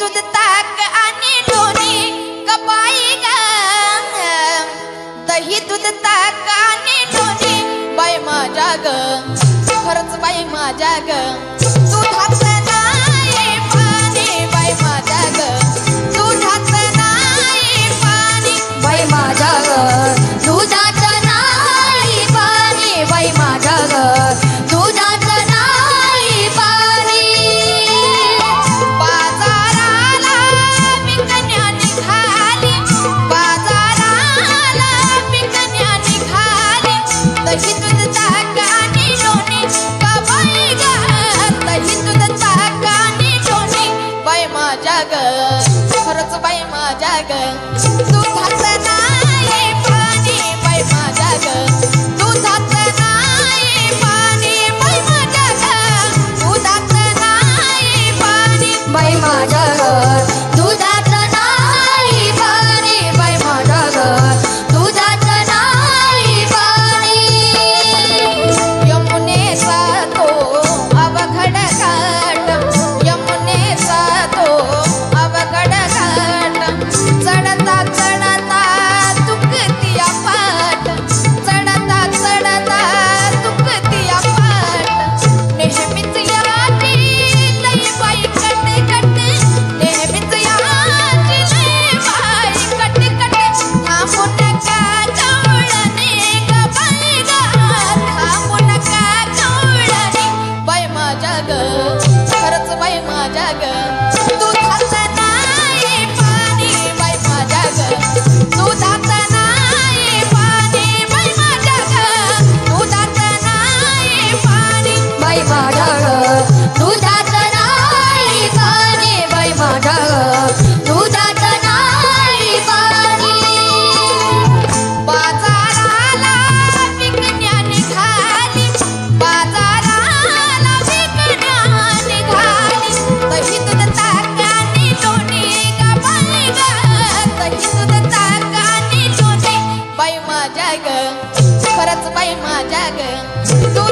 दूध ताक आणि लोणी कपाई ग दही दूध ताक आणि लोणी बाई माझ्या ग. खरंच बाई माझ्या ग. ग खरंच बाई माझ्या ग तू घालना बाई माझ्या ग तू